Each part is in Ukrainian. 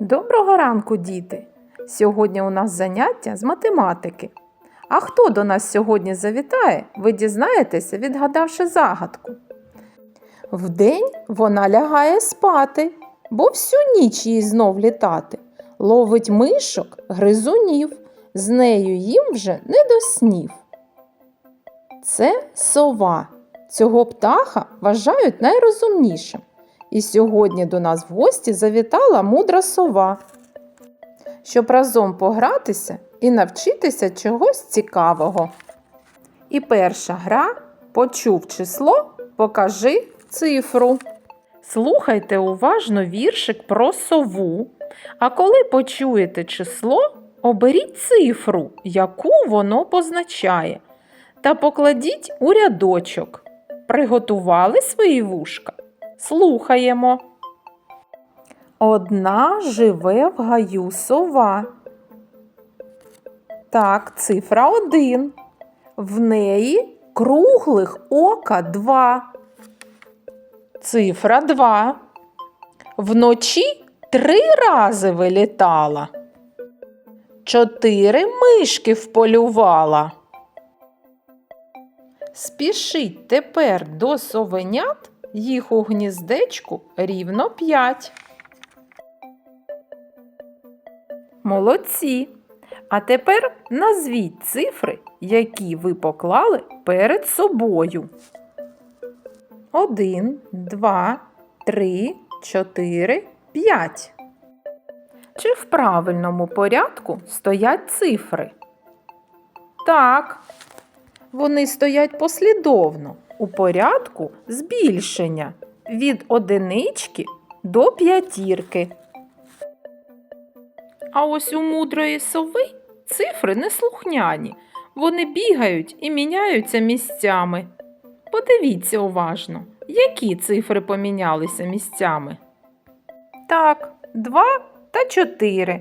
Доброго ранку, діти! Сьогодні у нас заняття з математики. А хто до нас сьогодні завітає, ви дізнаєтеся, відгадавши загадку. Вдень вона лягає спати, бо всю ніч їй знов літати. Ловить мишок, гризунів, з нею їм вже не до снів. Це сова. Цього птаха вважають найрозумнішим. І сьогодні до нас в гості завітала мудра сова, щоб разом погратися і навчитися чогось цікавого. І перша гра почув число, покажи цифру. Слухайте уважно віршик про сову. А коли почуєте число, оберіть цифру, яку воно позначає, та покладіть у рядочок. Приготували свої вушка? Слухаємо. Одна живе в гаю сова. Так, цифра один. В неї круглих ока два. Цифра два. Вночі три рази вилітала. Чотири мишки вполювала. Спішіть тепер до совенят, їх у гніздечку рівно п'ять. Молодці. А тепер назвіть цифри, які ви поклали перед собою. Один, два, три, чотири, п'ять. Чи в правильному порядку стоять цифри? Так. Вони стоять послідовно у порядку збільшення від одинички до п'ятірки. А ось у мудрої сови цифри неслухняні. Вони бігають і міняються місцями. Подивіться уважно, які цифри помінялися місцями. Так, два та чотири.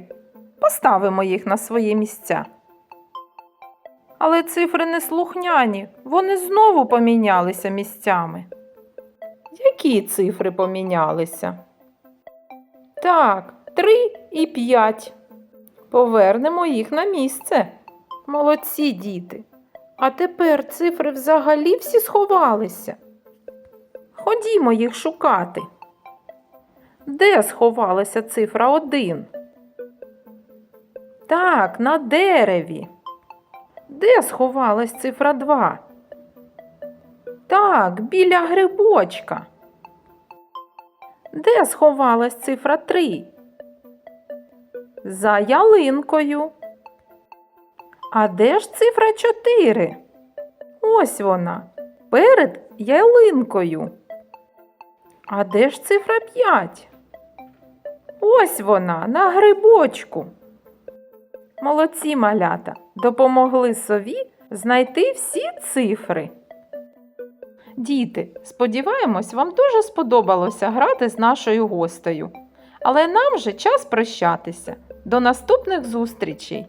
Поставимо їх на свої місця. Але цифри неслухняні, вони знову помінялися місцями. Які цифри помінялися? Так, три і п'ять. Повернемо їх на місце. Молодці діти. А тепер цифри взагалі всі сховалися. Ходімо їх шукати. Де сховалася цифра один? Так, на дереві. Де сховалась цифра 2? Так, біля грибочка. Де сховалась цифра 3? За ялинкою. А де ж цифра 4? Ось вона. Перед ялинкою. А де ж цифра 5? Ось вона на грибочку. Молодці малята допомогли сові знайти всі цифри. Діти, сподіваємось, вам дуже сподобалося грати з нашою гостею. Але нам же час прощатися. До наступних зустрічей!